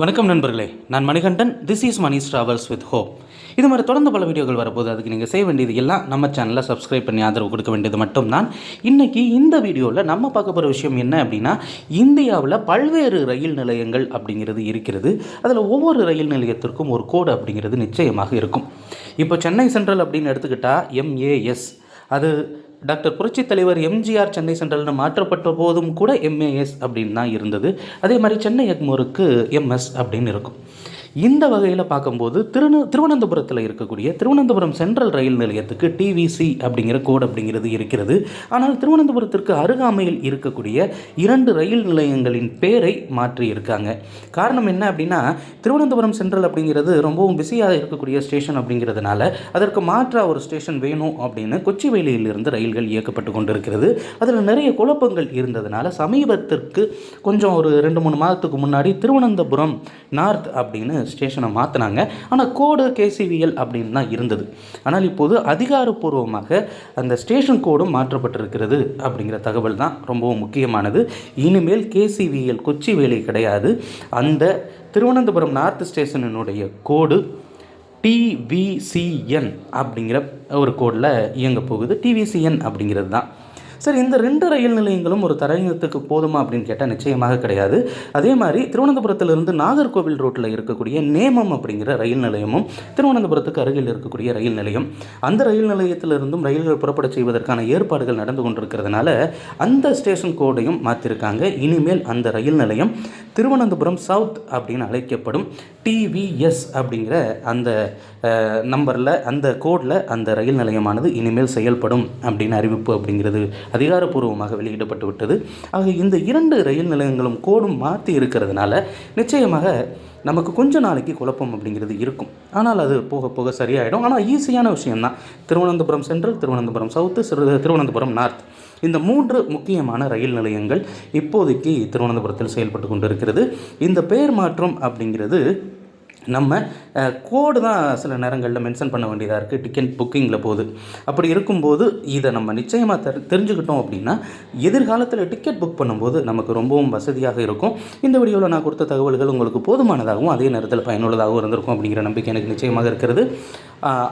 வணக்கம் நண்பர்களே. நான் Manikandan. This is Mani travels with hope இது மாதிரி தொடர்ந்து பல வீடியோக்கள் வரப்போது அதுக்கு நீங்கள் செய்ய வேண்டியது எல்லாம் நம்ம சேனலில் சப்ஸ்கிரைப் பண்ணி ஆதரவு கொடுக்க வேண்டியது மட்டும்தான். இன்றைக்கி இந்த வீடியோவில் நம்ம பார்க்க போகிற விஷயம் என்ன அப்படின்னா இந்தியாவில் பல்வேறு ரயில் நிலையங்கள் அப்படிங்கிறது இருக்கிறது. அதில் ஒவ்வொரு ரயில் நிலையத்திற்கும் ஒரு கோடு அப்படிங்கிறது நிச்சயமாக இருக்கும். இப்போ சென்னை சென்ட்ரல் அப்படின்னு எடுத்துக்கிட்டால் எம்ஏஎஸ் அது டாக்டர் புரட்சி தலைவர் எம்ஜிஆர் சென்னை சென்ட்ரல்னு மாற்றப்பட்ட போதும் கூட எம்ஏஎஸ் அப்படின்னு தான் இருந்தது. அதே மாதிரி சென்னை எக்மோருக்கு எம்எஸ் அப்படின்னு இருக்கும். இந்த வகையில் பார்க்கும்போது திருந திருவனந்தபுரத்தில் இருக்கக்கூடிய திருவனந்தபுரம் சென்ட்ரல் ரயில் நிலையத்துக்கு டிவிசி அப்படிங்கிற கோடு அப்படிங்கிறது இருக்கிறது. ஆனால் திருவனந்தபுரத்திற்கு அருகாமையில் இருக்கக்கூடிய இரண்டு ரயில் நிலையங்களின் பேரை மாற்றி இருக்காங்க காரணம் என்ன அப்படின்னா திருவனந்தபுரம் சென்ட்ரல் அப்படிங்கிறது ரொம்பவும் பிஸியாக இருக்கக்கூடிய ஸ்டேஷன் அப்படிங்கிறதுனால அதற்கு மாற்றாக ஒரு ஸ்டேஷன் வேணும் அப்படின்னு கொச்சிவேலியிலிருந்து ரயில்கள் இயக்கப்பட்டு கொண்டிருக்கிறது. அதில் நிறைய குழப்பங்கள் இருந்ததுனால சமீபத்திற்கு கொஞ்சம் ஒரு ரெண்டு மூணு மாதத்துக்கு முன்னாடி திருவனந்தபுரம் நார்த் அப்படின்னு ஸ்டேஷனை மாற்றினாங்க ஆனால் கோடு கேசிவிஎல் அப்படின்னு தான் இருந்தது. ஆனால் இப்போது அதிகாரப்பூர்வமாக அந்த ஸ்டேஷன் கோடும் மாற்றப்பட்டிருக்கிறது அப்படிங்கிற தகவல் தான் ரொம்பவும் முக்கியமானது. இனிமேல் கேசிவிஎல் கொச்சிவேலி கிடையாது. அந்த திருவனந்தபுரம் நார்த் ஸ்டேஷனினுடைய கோடு டிவிசிஎன் அப்படிங்கிற ஒரு கோடில் இயங்க போகுது. டிவிசிஎன் அப்படிங்கிறது தான். சரி இந்த ரெண்டு ரயில் நிலையங்களும் ஒரு தரையத்துக்கு போதுமா அப்படின்னு கேட்டால் நிச்சயமாக கிடையாது. அதே மாதிரி திருவனந்தபுரத்திலிருந்து நாகர்கோவில் ரோட்டில் இருக்கக்கூடிய நேமம் அப்படிங்கிற ரயில் நிலையமும் திருவனந்தபுரத்துக்கு அருகில் இருக்கக்கூடிய ரயில் நிலையம் அந்த ரயில் நிலையத்திலிருந்தும் ரயில்கள் புறப்பட செய்வதற்கான ஏற்பாடுகள் நடந்து கொண்டிருக்கிறதுனால அந்த ஸ்டேஷன் கோடையும் மாற்றிருக்காங்க இனிமேல் அந்த ரயில் நிலையம் திருவனந்தபுரம் சவுத் அப்படின்னு அழைக்கப்படும் டிவிஎஸ் அப்படிங்கிற அந்த நம்பரில் அந்த கோடில் அந்த ரயில் நிலையமானது இனிமேல் செயல்படும் அப்படின்னு அறிவிப்பு அப்படிங்கிறது அதிகாரப்பூர்வமாக வெளியிடப்பட்டு விட்டது. ஆக இந்த இரண்டு ரயில் நிலையங்களும் கோடும் மாற்றி இருக்கிறதுனால நிச்சயமாக நமக்கு கொஞ்ச நாளைக்கு குழப்பம் அப்படிங்கிறது இருக்கும். ஆனால் அது போக போக சரியாயிடும். ஆனால் ஈஸியான விஷயம்தான். Thiruvananthapuram central Thiruvananthapuram south Thiruvananthapuram north. இந்த மூன்று முக்கியமான ரயில் நிலையங்கள் இப்போதைக்கு திருவனந்தபுரத்தில் செயல்பட்டு கொண்டிருக்கிறது. இந்த பெயர் மாற்றம் அப்படிங்கிறது நம்ம கோடு தான் சில நேரங்களில் மென்ஷன் பண்ண வேண்டியதாக இருக்குது டிக்கெட் புக்கிங்கில் போகுது அப்படி இருக்கும்போது இதை நம்ம நிச்சயமாக தெரி தெரிஞ்சுக்கிட்டோம் அப்படின்னா எதிர்காலத்தில் டிக்கெட் புக் பண்ணும்போது நமக்கு ரொம்பவும் வசதியாக இருக்கும். இந்த வீடியோவில் நான் கொடுத்த தகவல்கள் உங்களுக்கு போதுமானதாகவும் அதே நேரத்தில் பயனுள்ளதாகவும் இருந்திருக்கும் அப்படிங்கிற நம்பிக்கை எனக்கு நிச்சயமாக இருக்கிறது.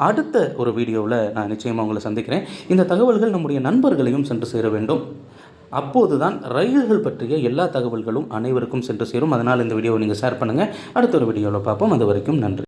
அடுத்த ஒரு வீடியோவில் நான் நிச்சயமாக உங்களை சந்திக்கிறேன். இந்த தகவல்கள் நம்முடைய நண்பர்களையும் சென்று சேர வேண்டும். அப்போதுதான் ரயில்கள் பற்றிய எல்லா தகவல்களும் அனைவருக்கும் சென்று சேரும். அதனால் இந்த வீடியோவை நீங்கள் ஷேர் பண்ணுங்கள் அடுத்த ஒரு வீடியோவில் பார்ப்போம். அது வரைக்கும் நன்றி.